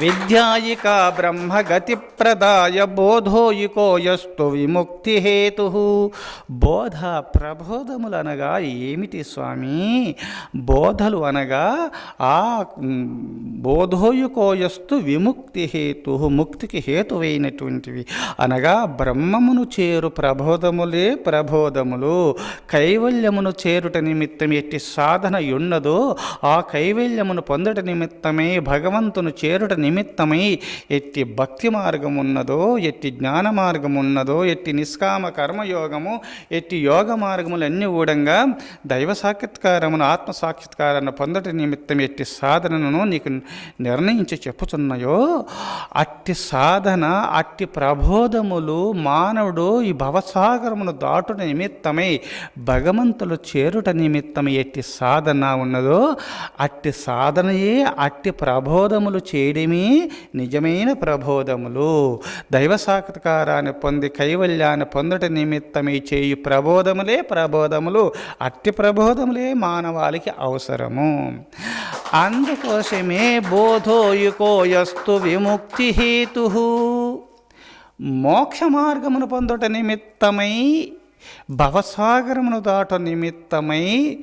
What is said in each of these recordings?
విద్యాయిక బ్రహ్మగతిప్రదాయ బోధోయికో యస్తు విముక్తి హేతు బోధ ప్రబోధములు అనగా ఏమిటి స్వామి? బోధలు అనగా ఆ బోధోయుకో బోధోయుకోయస్తు విముక్తి హేతు ముక్తికి హేతువైనటువంటివి. అనగా బ్రహ్మమును చేరు ప్రబోధములే ప్రబోధములు. కైవల్యమును చేరుట నిమిత్తం ఎట్టి సాధన ఉన్నదో ఆ కైవల్యమును పొందట నిమిత్తమే భగవంతును చేరుట నిమిత్తమై ఎట్టి భక్తి మార్గం ఉన్నదో ఎట్టి జ్ఞాన మార్గం ఉన్నదో ఎట్టి నిష్కామ కర్మయోగము ఎట్టి యోగ మార్గములన్నీ కూడంగా దైవ సాక్షాత్కారమును ఆత్మ సాక్షాత్కారాన్ని పొందట నిమిత్తం ఎట్టి సాధనను నీకు నిర్ణయించి చెప్పుతున్నాయో అట్టి సాధన అట్టి ప్రబోధములు మానవుడు ఈ భవసాగరమును దాటుట నిమిత్తమై భగవంతులు చేరుట నిమిత్తం ఎట్టి సాధన ఉన్నదో అట్టి సాధనయే అట్టి ప్రబోధములు చేయడమే నిజమైన ప్రబోధములు. దైవ సాక్షాత్కారాన్ని పొంది కైవల్యాన్ని పొందట నిమిత్తమై చేయు ప్రబోధములే ప్రబోధములు. అట్టి ప్రబోధములే మానవాళికి అవసరము. అందుకోసమే బోధోయుకోయస్తు విముక్తి హేతు. మోక్ష మార్గమును పొందుట నిమిత్తమై భవసాగరమును దాట నిమిత్తమై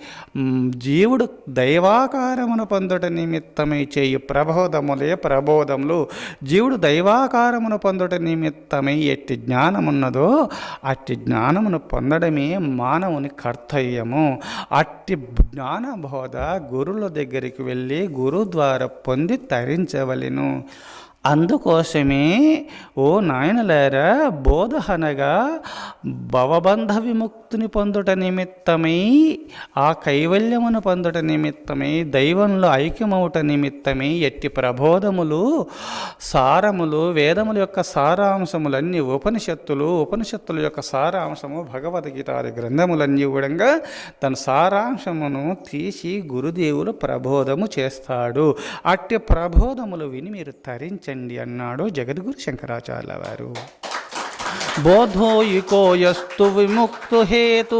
జీవుడు దైవాకారమును పొందుట నిమిత్తమై చేయు ప్రబోధములే ప్రబోధములు. జీవుడు దైవాకారమును పొందుట నిమిత్తమై ఎట్టి జ్ఞానమున్నదో అట్టి జ్ఞానమును పొందడమే మానవుని కర్తవ్యము. అట్టి జ్ఞానబోధ గురుల దగ్గరికి వెళ్ళి గురు ద్వారా పొంది తరించవలెను. అందుకోసమే ఓ నాయనలారా బోధ అనగా భవబంధ విముక్తిని పొందుట నిమిత్తమై ఆ కైవల్యమును పొందుట నిమిత్తమై దైవంలో ఐక్యమవుట నిమిత్తమై ఎట్టి ప్రబోధములు సారములు వేదముల యొక్క సారాంశములన్నీ ఉపనిషత్తులు ఉపనిషత్తుల యొక్క సారాంశము భగవద్గీతాది గ్రంథములన్నీ కూడా తన సారాంశమును తీసి గురుదేవులు ప్రబోధము చేస్తాడు. అట్టి ప్రబోధములు విని మీరు తరించండి. అన్నాడు జగద్గురు శంకరాచార్య వారు బోధోయికోయస్తు విముక్తు హేతు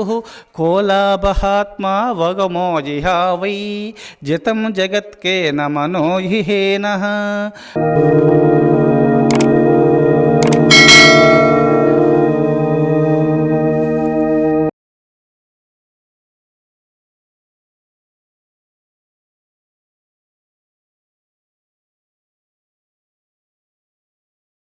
కోలాభహాత్మా వగమోజిహా వై జితం జగత్కేన నమనో